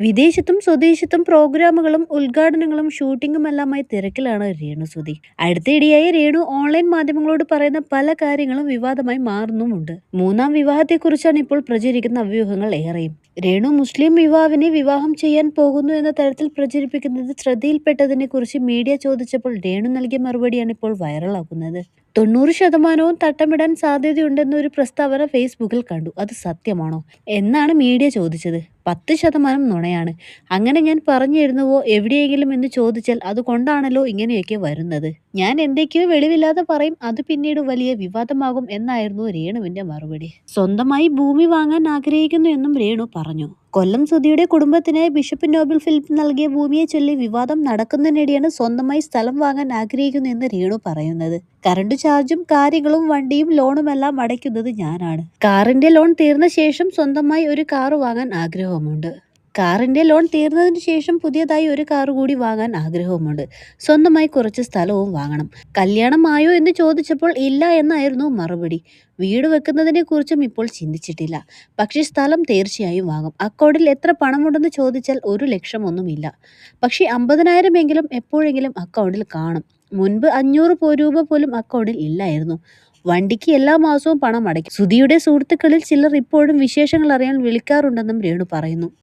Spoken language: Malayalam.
വിദേശത്തും സ്വദേശത്തും പ്രോഗ്രാമുകളും ഉദ്ഘാടനങ്ങളും ഷൂട്ടിങ്ങുമെല്ലാമായി തിരക്കിലാണ് രേണു സുധി. അടുത്തിടെയായി രേണു ഓൺലൈൻ മാധ്യമങ്ങളോട് പറയുന്ന പല കാര്യങ്ങളും വിവാദമായി മാറുന്നുമുണ്ട്. മൂന്നാം വിവാഹത്തെക്കുറിച്ചാണ് ഇപ്പോൾ പ്രചരിക്കുന്ന അവ്യൂഹങ്ങൾ ഏറെയും. രേണു മുസ്ലിം യുവാവിനെ വിവാഹം ചെയ്യാൻ പോകുന്നു എന്ന തരത്തിൽ പ്രചരിപ്പിക്കുന്നത് ശ്രദ്ധയിൽപ്പെട്ടതിനെ കുറിച്ച് മീഡിയ ചോദിച്ചപ്പോൾ രേണു നൽകിയ മറുപടിയാണ് ഇപ്പോൾ വൈറലാകുന്നത്. തൊണ്ണൂറ് ശതമാനവും തട്ടമിടാൻ സാധ്യതയുണ്ടെന്ന ഒരു പ്രസ്താവന ഫേസ്ബുക്കിൽ കണ്ടു. അത് സത്യമാണോ? എന്നാണ് മീഡിയ ചോദിച്ചത്. പത്ത് ശതമാനം നുണയാണ്. അങ്ങനെ ഞാൻ പറഞ്ഞിരുന്നുവോ എവിടെയെങ്കിലും എന്ന് ചോദിച്ചാൽ അതുകൊണ്ടാണല്ലോ ഇങ്ങനെയൊക്കെ വരുന്നത്. ഞാൻ എന്തൊക്കെയോ വെളിവില്ലാതെ പറയും അത് പിന്നീട് വലിയ വിവാദമാകും എന്നായിരുന്നു രേണുവിന്റെ മറുപടി. സ്വന്തമായി ഭൂമി വാങ്ങാൻ ആഗ്രഹിക്കുന്നു എന്നും രേണു പറഞ്ഞു. കൊല്ലം സുധിയുടെ കുടുംബത്തിന് ബിഷപ്പ് നോബിൾ ഫിലിപ്പ് നൽകിയ ഭൂമിയെ ചൊല്ലി വിവാദം നടക്കുന്നതിനിടെയാണ് സ്വന്തമായി സ്ഥലം വാങ്ങാൻ ആഗ്രഹിക്കുന്നു എന്ന് രേണു പറയുന്നത്. കറണ്ട് ചാർജും കാര്യങ്ങളും വണ്ടിയും ലോണുമെല്ലാം അടയ്ക്കുന്നത് ഞാനാണ്. കാറിന്റെ ലോൺ തീർന്ന ശേഷം സ്വന്തമായി ഒരു കാറ് വാങ്ങാൻ ആഗ്രഹമുണ്ട് കാറിന്റെ ലോൺ തീർന്നതിന് ശേഷം പുതിയതായി ഒരു കാർ കൂടി വാങ്ങാൻ ആഗ്രഹവുമുണ്ട്. സ്വന്തമായി കുറച്ച് സ്ഥലവും വാങ്ങണം. കല്യാണം കല്യാണമായോ എന്ന് ചോദിച്ചപ്പോൾ ഇല്ല എന്നായിരുന്നു മറുപടി. വീട് വെക്കുന്നതിനെ കുറിച്ചും ഇപ്പോൾ ചിന്തിച്ചിട്ടില്ല. പക്ഷേ സ്ഥലം തീർച്ചയായും വാങ്ങും. അക്കൗണ്ടിൽ എത്ര പണമുണ്ടെന്ന് ചോദിച്ചാൽ ഒരു ലക്ഷമൊന്നുമില്ല പക്ഷേ അമ്പതിനായിരം എങ്കിലും എപ്പോഴെങ്കിലും അക്കൗണ്ടിൽ കാണും. മുൻപ് അഞ്ഞൂറ് രൂപ പോലും അക്കൗണ്ടിൽ ഇല്ലായിരുന്നു. വണ്ടിക്ക് എല്ലാ മാസവും പണം അടയ്ക്കും. സുധിയുടെ സുഹൃത്തുക്കളിൽ ചിലർ ഇപ്പോഴും വിശേഷങ്ങൾ അറിയാൻ വിളിക്കാറുണ്ടെന്നും രേണു പറയുന്നു.